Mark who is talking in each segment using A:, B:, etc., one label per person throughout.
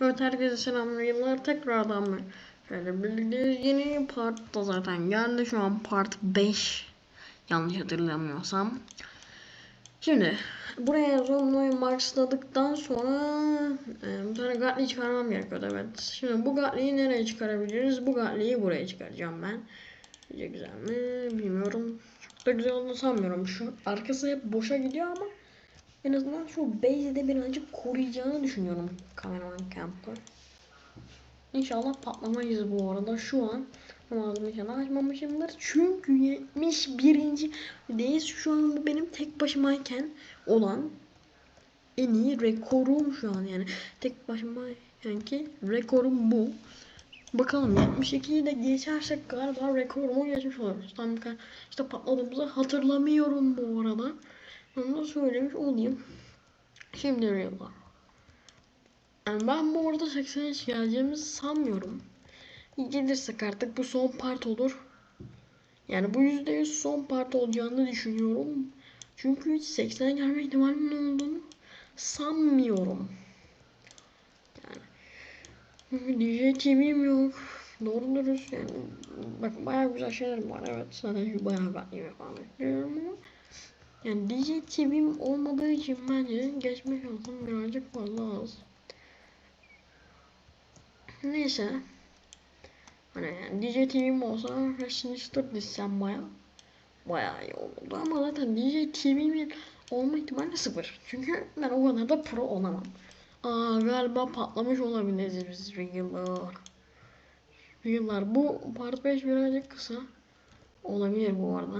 A: Evet herkese selamlar yıllar tekrardan mı? Şöyle bildiğiniz yeni part da zaten geldi şu an part 5 yanlış hatırlamıyorsam. Şimdi buraya Romno'yu maxladıktan sonra e, bir tane Gatli çıkarmam gerekiyordu evet. Şimdi bu Gatli'yi nereye çıkarabiliriz? Bu Gatli'yi buraya çıkaracağım ben. Güzel mi? Bilmiyorum. Çok da güzel olduğunu sanmıyorum. Şu arkası hep boşa gidiyor ama en azından şu base'de birazcık koruyacağını düşünüyorum kameraman camp'ı. İnşallah patlamayız bu arada şu an. Ağzımı inşallah açmamışımdır. Çünkü 71. deyiz. Şu an benim tek başımayken olan en iyi rekorum şu an yani. Tek başıma yani ki rekorum bu. Bakalım 72'yi de geçersek galiba rekorumu geçmiş oluruz. Tam işte patladığımızı hatırlamıyorum bu arada. Onu da söylemiş olayım. Şimdi Real'lar. Yani ben bu arada 80'e geleceğimizi sanmıyorum. Gelirsek artık bu son part olur. Yani bu %100 son part olacağını düşünüyorum. Çünkü hiç 80'e gelme ihtimalinin olduğunu sanmıyorum. Yani DJ TV'm yok. Doğru dürüst yani. Bak bayağı güzel şeyler var evet. Sadece bayağı ben falan bekliyorum ama. Yani DJ TV'm olmadığı için bence geçme şansım birazcık fazla az. Neyse. Hani DJ TV'm olsa Sinister dizsem baya baya iyi olurdu ama zaten DJ TV'min olma ihtimali sıfır. Çünkü ben o kadar da pro olamam. Aa galiba patlamış olabiliriz biz Regal'lar. Regal'lar bu part 5 birazcık kısa. Olabilir bu arada.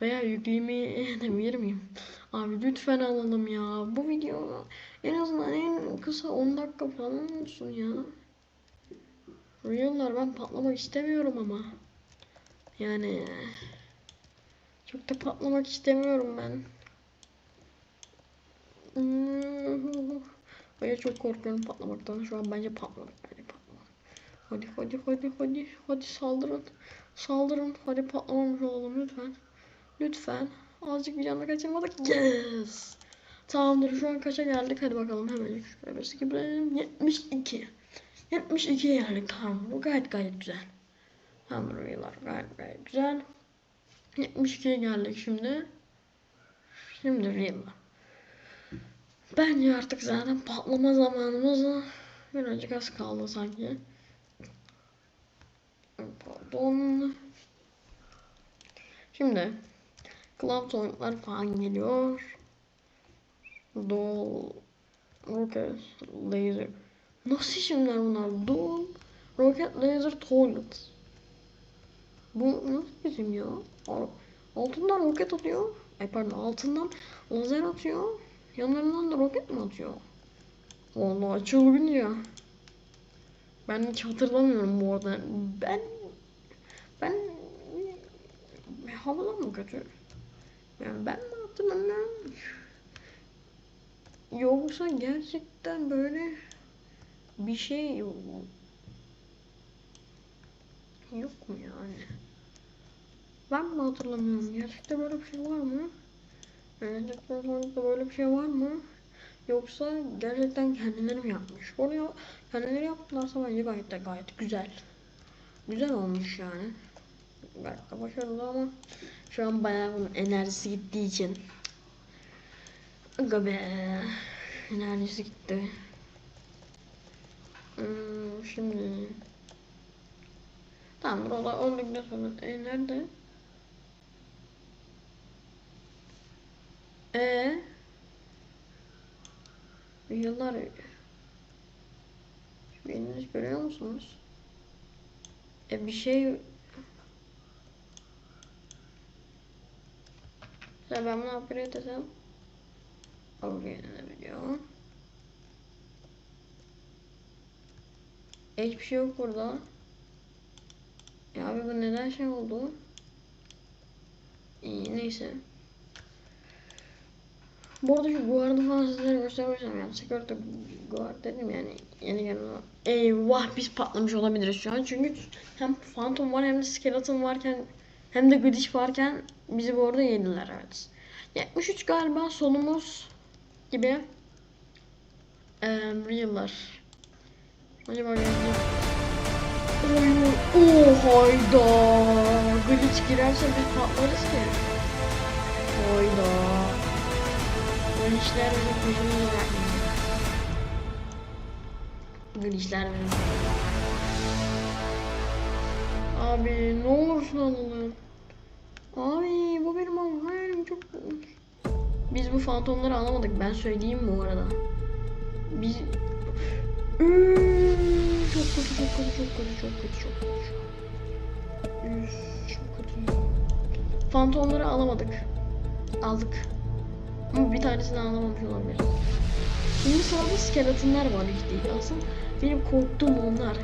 A: Veya yüklemeyi edebilir miyim? Abi lütfen alalım ya. Bu video en azından en kısa 10 dakika falan olsun ya. Real'lar ben patlamak istemiyorum ama. Yani çok da patlamak istemiyorum ben. Hayır çok korkuyorum patlamaktan. Şu an bence patlamak. Patlamak. Hadi hadi hadi hadi. Hadi saldırın. Saldırın. Hadi patlamamış olalım lütfen. Lütfen. Azıcık bir canla kaçırmadık. Yes. Tamamdır şu an kaça geldik hadi bakalım hemen şöyle bir skip 72. 72'ye geldik tamam bu gayet gayet güzel. Tamam buralar gayet gayet güzel. 72'ye geldik şimdi. Şimdi reel'lar. Bence artık zaten patlama zamanımız birazcık az kaldı sanki. Pardon. Şimdi Cloud oyunlar falan geliyor. Doll Rocket Laser Nasıl isimler bunlar? Doll Rocket Laser Toilet Bu nasıl isim ya? Altından roket atıyor. Ay pardon altından lazer atıyor. Yanlarından da roket mi atıyor? Vallahi çılgın ya. Ben hiç hatırlamıyorum bu arada. Ben ben havadan mı kötü? Yani ben mi hatırlamıyorum? Yoksa gerçekten böyle bir şey yok mu? Yani? Ben mi hatırlamıyorum? Gerçekten böyle bir şey var mı? Gerçekten sonuçta böyle bir şey var mı? Yoksa gerçekten kendileri mi yapmış? Oraya kendileri yaptılarsa bence gayet de gayet güzel. Güzel olmuş yani. De başarılı ama şu an bayağı bunun enerjisi gittiği için. Aga be. Enerjisi gitti. Hmm, şimdi. Tamam burada öldükten sonra. E nerede? E Yıllar Biriniz görüyor musunuz? E bir şey Mesela ben bunu upgrade desem Upgrade edebiliyor Hiçbir şey yok burada. Ya abi bu neden şey oldu? İyi neyse. Bu arada şu guardı falan sizlere göstermiştim yani security guard dedim yani yeni gelen Eyvah biz patlamış olabiliriz şu an. Çünkü hem phantom var hem de skeleton varken hem de glitch varken bizi bu arada yediler evet. 73 galiba sonumuz gibi. Eee Real'lar. Acaba geldi. Oh hayda. Glitch girerse biz patlarız ki. Hayda. Glitchler bizi bırakmayacak. Glitchler bizi Abi ne olursun alalım. Abi bu benim hayalim çok Biz bu fantomları alamadık ben söyleyeyim bu arada. Biz çok kötü çok kötü çok kötü çok kötü çok kötü. Çok kötü. Fantomları alamadık. Aldık. Ama bir tanesini alamamış olabiliriz. Şimdi sırada skeletonlar var işte. Aslında benim korktuğum onlar.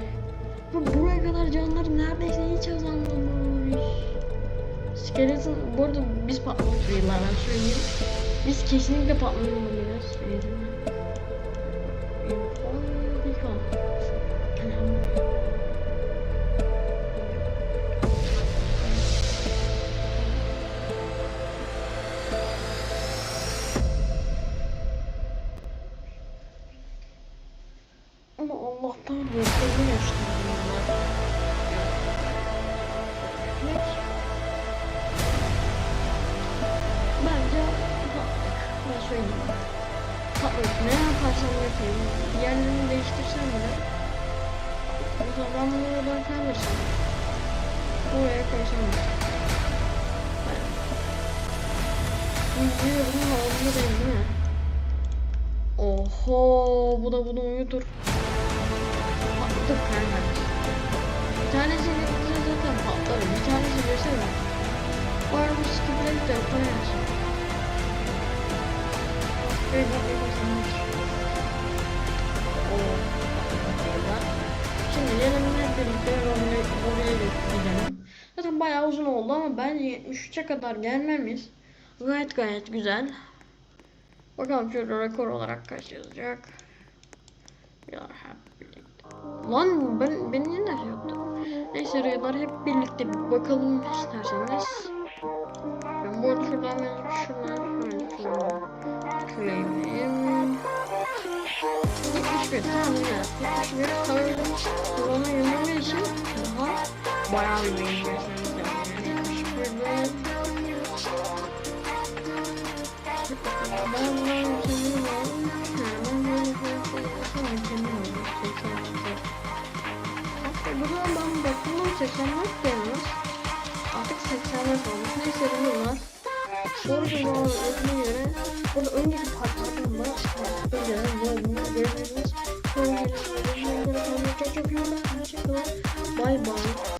A: Ve buraya kadar canları Skeleton, bu arada biz yıllardan söyleyeyim. Biz kesinlikle patlamış olabiliriz. Yaparsam yapayım. Yerlerini değiştirsem bile. O zaman ben bunu oradan kaydırsam. Oraya koysam bile. İzliyorum ama onda değil değil mi? Oho bu da bunu uyutur. Patladık kanka. Bir tanesi gelince zaten patlar. Bir tanesi versene. Bu skipleri de koyarsın. Evet bak yaparsınız. Birlikte oraya, oraya gidelim. Zaten bayağı uzun oldu ama bence 73'e kadar gelmemiz gayet gayet güzel. Bakalım şöyle rekor olarak kaç yazacak. Ya hep birlikte. Lan ben beni niye nerede yaptı? Neyse raylar hep birlikte bir bakalım isterseniz. Ben bu arada şuradan şuradan şöyle şuradan claim'im. 71 tamam güzel. 71 sayıldım. Sonra 21 için daha bayağı bir beyin göstermemiz lazım. Yani 71'de ben bundan kendim aldım. Ben böyle bir şey kendim aldım. 84. Hatta buradan ben baktım 84 gelmiş. Artık 84 olmuş. Neyse bunlar. Zaman ödüne göre burada önceki parçalarında önceden böyle bunu görebilirsiniz. Çok iyi. Hoşçakalın. Bye bye.